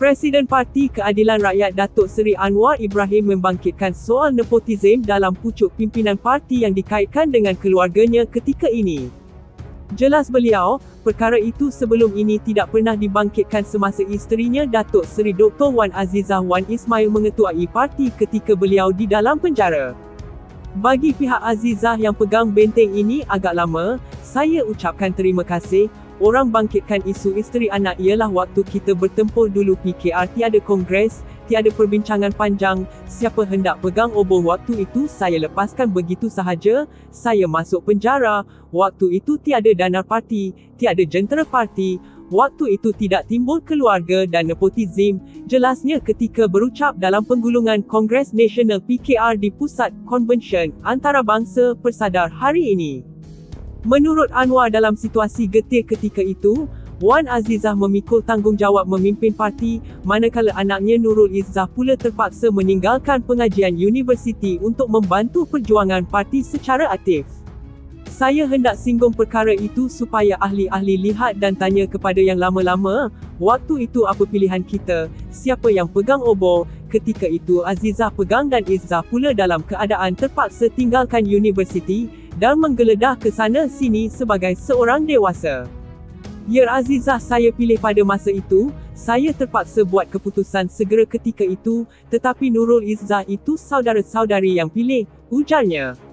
Presiden Parti Keadilan Rakyat Datuk Seri Anwar Ibrahim membangkitkan soal nepotisme dalam pucuk pimpinan parti yang dikaitkan dengan keluarganya ketika ini. Jelas beliau, perkara itu sebelum ini tidak pernah dibangkitkan semasa isterinya Datuk Seri Dr. Wan Azizah Wan Ismail mengetuai parti ketika beliau di dalam penjara. Bagi pihak Azizah yang pegang benteng ini agak lama, saya ucapkan terima kasih, Orang bangkitkan isu isteri anak ialah waktu kita bertempur dulu PKR tiada kongres, tiada perbincangan panjang, siapa hendak pegang obor waktu itu saya lepaskan. Begitu sahaja, saya masuk penjara, waktu itu tiada dana parti, tiada jentera parti, waktu itu tidak timbul keluarga dan nepotisme, jelasnya ketika berucap dalam penggulungan Kongres Nasional PKR di Pusat Konvensyen Antarabangsa Persadar hari ini. Menurut Anwar dalam situasi getir ketika itu, Wan Azizah memikul tanggungjawab memimpin parti, manakala anaknya Nurul Izzah pula terpaksa meninggalkan pengajian universiti untuk membantu perjuangan parti secara aktif. Saya hendak singgung perkara itu supaya ahli-ahli lihat dan tanya kepada yang lama-lama, waktu itu apa pilihan kita, siapa yang pegang obor, ketika itu Azizah pegang dan Izzah pula dalam keadaan terpaksa tinggalkan universiti, dan menggeledah ke sana sini sebagai seorang dewasa. Ya Azizah saya pilih pada masa itu, saya terpaksa buat keputusan segera ketika itu, tetapi Nurul Izzah itu saudara-saudari yang pilih, ujarnya.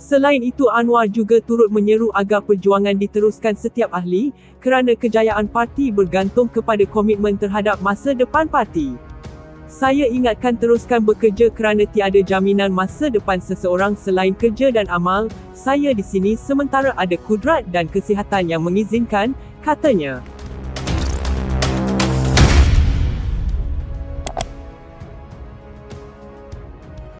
Selain itu Anwar juga turut menyeru agar perjuangan diteruskan setiap ahli, kerana kejayaan parti bergantung kepada komitmen terhadap masa depan parti. Saya ingatkan teruskan bekerja kerana tiada jaminan masa depan seseorang selain kerja dan amal, saya di sini sementara ada kudrat dan kesihatan yang mengizinkan, katanya.